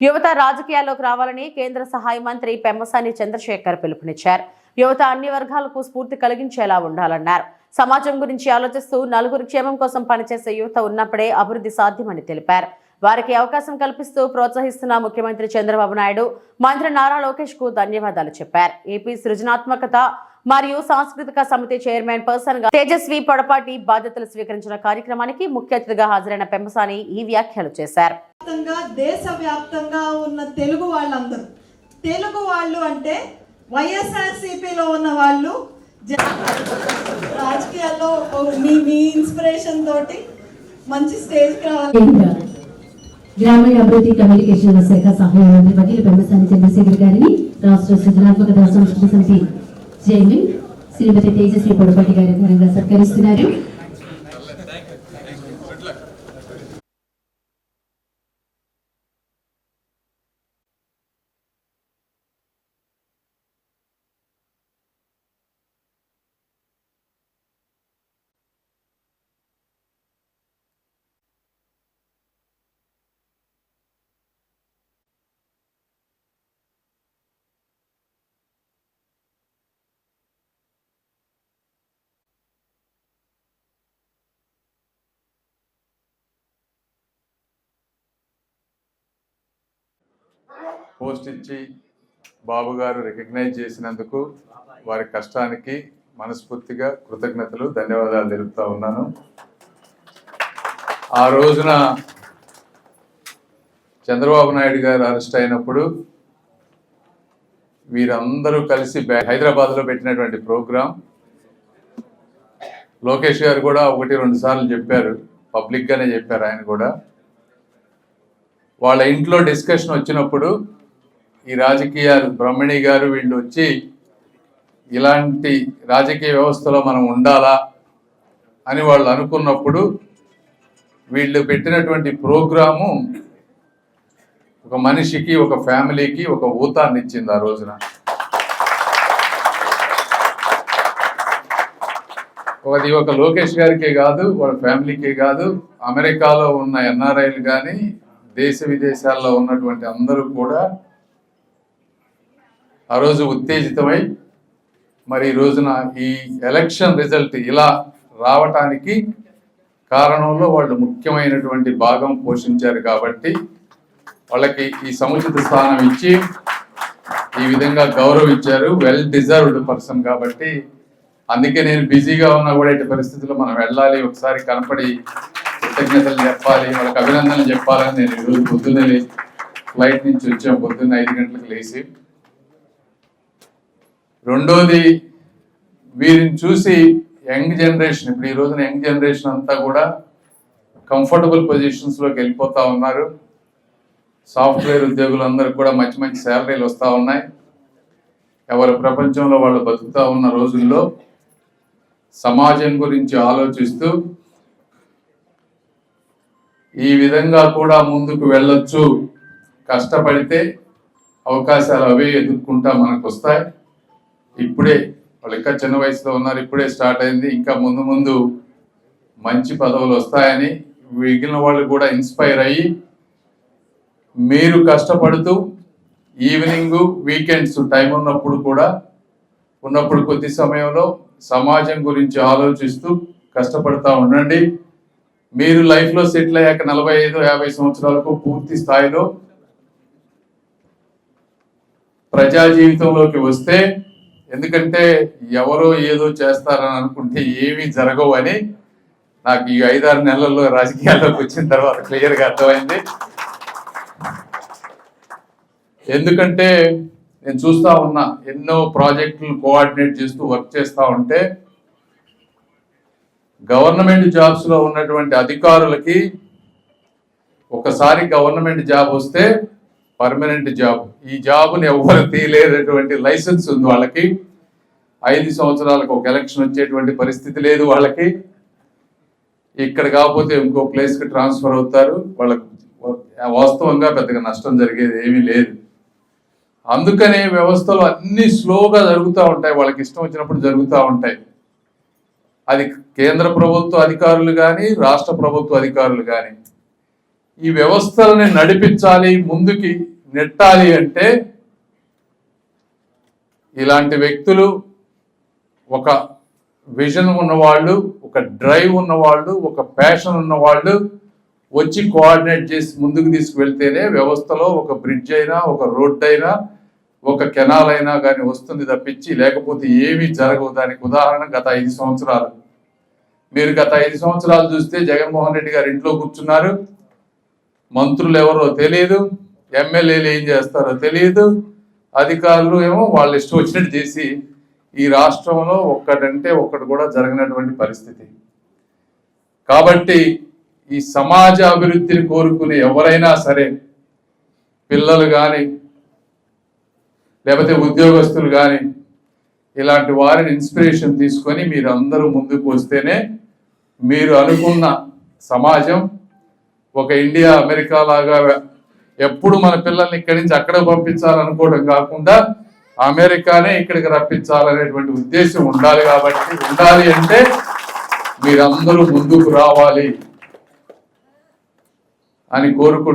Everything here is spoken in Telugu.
యువత రాజకీయాల్లోకి రావాలని కేంద్ర సహాయ మంత్రి పెమ్మసాని చంద్రశేఖర్ పిలుపునిచ్చారు. యువత అన్ని వర్గాలకు స్ఫూర్తి కలిగించేలా ఉండాలన్నారు. సమాజం గురించి ఆలోచిస్తూ నలుగురు క్షేమం కోసం పనిచేసే యువత ఉన్నప్పుడే అభివృద్ధి సాధ్యమని తెలిపారు. వారికి అవకాశం కల్పిస్తూ ప్రోత్సహిస్తున్న ముఖ్యమంత్రి చంద్రబాబు నాయుడు మంత్రి నారా లోకేష్కు ధన్యవాదాలు చెప్పారు. ఏపీ సృజనాత్మకత మరియు సాంస్కృతిక సమితి చైర్మన్ పర్సన్గా తేజస్వి పొడపాటి బాధ్యతలు స్వీకరించిన కార్యక్రమానికి ముఖ్య అతిథిగా హాజరైన పెమ్మసాని ఈ వ్యాఖ్యలు చేశారు. వ్యాప్తంగా దేశవ్యాప్తంగా ఉన్న తెలుగు వాళ్ళందరూ. తెలుగు వాళ్ళు అంటే వైఎస్ఆర్సీపీలో ఉన్న వాళ్ళు రాజకీయాల్లో మీ మీ ఇన్స్పిరేషన్ తోటి మంచి స్టేజ్కి రావాలి. గ్రామీణ అభివృద్ధి కమ్యూనికేషన్ శాఖ సహాయ మంత్రి వకీలు పెమ్మసాని చంద్రశేఖర్ గారిని రాష్ట్ర సృజనాత్మక సంస్కృతి సమితి చైర్మన్ శ్రీమతి తేజస్వి పొడపాటి గారి ఘనంగా సత్కరిస్తున్నారు. పోస్ట్ ఇచ్చి బాబు గారు రికగ్నైజ్ చేసినందుకు వారి కష్టానికి మనస్ఫూర్తిగా కృతజ్ఞతలు ధన్యవాదాలు తెలుపుతా ఉన్నాను. ఆ రోజున చంద్రబాబు నాయుడు గారు అరెస్ట్ అయినప్పుడు వీరందరూ కలిసి హైదరాబాద్లో పెట్టినటువంటి ప్రోగ్రాం. లోకేష్ గారు కూడా ఒకటి రెండు సార్లు చెప్పారు. పబ్లిక్గానే చెప్పారు ఆయన కూడా. వాళ్ళ ఇంట్లో డిస్కషన్ వచ్చినప్పుడు ఈ రాజకీయాలు బ్రహ్మణి గారు వీళ్ళు వచ్చి ఇలాంటి రాజకీయ వ్యవస్థలో మనం ఉండాలా? అని వాళ్ళు అనుకున్నప్పుడు వీళ్ళు పెట్టినటువంటి ప్రోగ్రాము ఒక మనిషికి ఒక ఫ్యామిలీకి ఒక ఊతాన్ని ఇచ్చింది ఆ రోజున. ఒకది ఒక లోకేష్ గారికే కాదు వాళ్ళ ఫ్యామిలీకే కాదు అమెరికాలో ఉన్న ఎన్ఆర్ఐలు కానీ దేశ విదేశాల్లో ఉన్నటువంటి అందరూ కూడా ఆ రోజు ఉత్తేజితమై మరి ఈ రోజున ఈ ఎలక్షన్ రిజల్ట్ ఇలా రావటానికి కారణంలో వాళ్ళు ముఖ్యమైనటువంటి భాగం పోషించారు కాబట్టి వాళ్ళకి ఈ సముచిత స్థానం ఇచ్చి ఈ విధంగా గౌరవించారు. వెల్ డిజర్వ్డ్ పర్సన్ కాబట్టి అందుకే నేను బిజీగా ఉన్నా కూడా ఇటు పరిస్థితుల్లో మనం వెళ్ళాలి. ఒకసారి కనపడి కృతజ్ఞతలు చెప్పాలి వాళ్ళకి అభినందనలు చెప్పాలని నేను ఈరోజు పొద్దున్నే ఫ్లైట్ నుంచి వచ్చాం పొద్దున్న ఐదు గంటలకు లేచి. రెండోది వీరిని చూసి యంగ్ జనరేషన్ ఇప్పుడు ఈ రోజున యంగ్ జనరేషన్ అంతా కూడా కంఫర్టబుల్ పొజిషన్స్లోకి వెళ్ళిపోతా ఉన్నారు. సాఫ్ట్వేర్ ఉద్యోగులందరికి కూడా మంచి మంచి శాలరీలు వస్తూ ఉన్నాయి. ఎవరు ప్రపంచంలో వాళ్ళు బతుకుతా ఉన్న రోజుల్లో సమాజం గురించి ఆలోచిస్తూ ఈ విధంగా కూడా ముందుకు వెళ్ళొచ్చు. కష్టపడితే అవకాశాలు అవే ఎదుర్కొంటా మనకు వస్తాయి ఇప్పుడే వాళ్ళు ఇంకా చిన్న వయసులో ఉన్నారు ఇప్పుడే స్టార్ట్ అయింది. ఇంకా ముందు ముందు మంచి పదవులు వస్తాయని మిగిలిన వాళ్ళు కూడా ఇన్స్పైర్ అయ్యి మీరు కష్టపడుతూ ఈవినింగ్ వీకెండ్స్ టైం ఉన్నప్పుడు కూడా ఉన్నప్పుడు కొద్ది సమయంలో సమాజం గురించి ఆలోచిస్తూ కష్టపడతా ఉండండి. మీరు లైఫ్లో సెటిల్ అయ్యాక నలభై ఐదు యాభై సంవత్సరాలకు పూర్తి స్థాయిలో ప్రజా జీవితంలోకి వస్తే ఎందుకంటే ఎవరో ఏదో చేస్తారని అనుకుంటే ఏమీ జరగవు అని నాకు ఈ ఐదారు నెలల్లో రాజకీయాల్లోకి వచ్చిన తర్వాత క్లియర్గా అర్థమైంది. ఎందుకంటే నేను చూస్తా ఉన్నా ఎన్నో ప్రాజెక్టులు కోఆర్డినేట్ చేస్తూ వర్క్ చేస్తూ ఉంటే గవర్నమెంట్ జాబ్స్లో ఉన్నటువంటి అధికారులకి ఒకసారి గవర్నమెంట్ జాబ్ వస్తే పర్మనెంట్ జాబ్. ఈ జాబ్ని ఎవరు తీయలేనటువంటి లైసెన్స్ ఉంది వాళ్ళకి. ఐదు సంవత్సరాలకు ఒక ఎలక్షన్ వచ్చేటువంటి పరిస్థితి లేదు వాళ్ళకి. ఇక్కడ కాకపోతే ఇంకో ప్లేస్కి ట్రాన్స్ఫర్ అవుతారు. వాళ్ళకు వాస్తవంగా పెద్దగా నష్టం జరిగేది ఏమీ లేదు. అందుకనే వ్యవస్థలు అన్ని స్లోగా జరుగుతూ ఉంటాయి. వాళ్ళకి ఇష్టం వచ్చినప్పుడు జరుగుతూ ఉంటాయి. అది కేంద్ర ప్రభుత్వ అధికారులు కానీ రాష్ట్ర ప్రభుత్వ అధికారులు కానీ ఈ వ్యవస్థలని నడిపించాలి ముందుకి నెట్టాలి అంటే ఇలాంటి వ్యక్తులు ఒక విజన్ ఉన్నవాళ్ళు ఒక డ్రైవ్ ఉన్నవాళ్ళు ఒక ప్యాషన్ ఉన్నవాళ్ళు వచ్చి కోఆర్డినేట్ చేసి ముందుకు తీసుకువెళ్తేనే వ్యవస్థలో ఒక బ్రిడ్జ్ అయినా ఒక రోడ్డు అయినా ఒక కెనాల్ అయినా కానీ వస్తుంది తప్పించి లేకపోతే ఏమీ జరగవు. దానికి ఉదాహరణ గత ఐదు సంవత్సరాలు. మీరు గత ఐదు సంవత్సరాలు చూస్తే జగన్మోహన్ రెడ్డి గారు ఇంట్లో కూర్చున్నారు. మంత్రులు ఎవరో తెలియదు ఎమ్మెల్యేలు ఏం చేస్తారో తెలియదు అధికారులు ఏమో వాళ్ళు ఇష్టం వచ్చినట్టు చేసి ఈ రాష్ట్రంలో ఒక్కటంటే ఒక్కటి కూడా జరగనటువంటి పరిస్థితి. కాబట్టి ఈ సమాజ అభివృద్ధిని కోరుకునే ఎవరైనా సరే పిల్లలు కానీ లేకపోతే ఉద్యోగస్తులు కానీ ఇలాంటి వారిని ఇన్స్పిరేషన్ తీసుకొని మీరు అందరూ ముందుకు వస్తేనే మీరు అనుకున్న సమాజం ఒక ఇండియా అమెరికా లాగా ఎప్పుడు మన పిల్లల్ని ఇక్కడి నుంచి అక్కడ పంపించాలనుకోవడం కాకుండా అమెరికానే ఇక్కడికి రప్పించాలనేటువంటి ఉద్దేశం ఉండాలి కాబట్టి ఉండాలి అంటే మీరందరూ ముందుకు రావాలి అని కోరుకుంటూ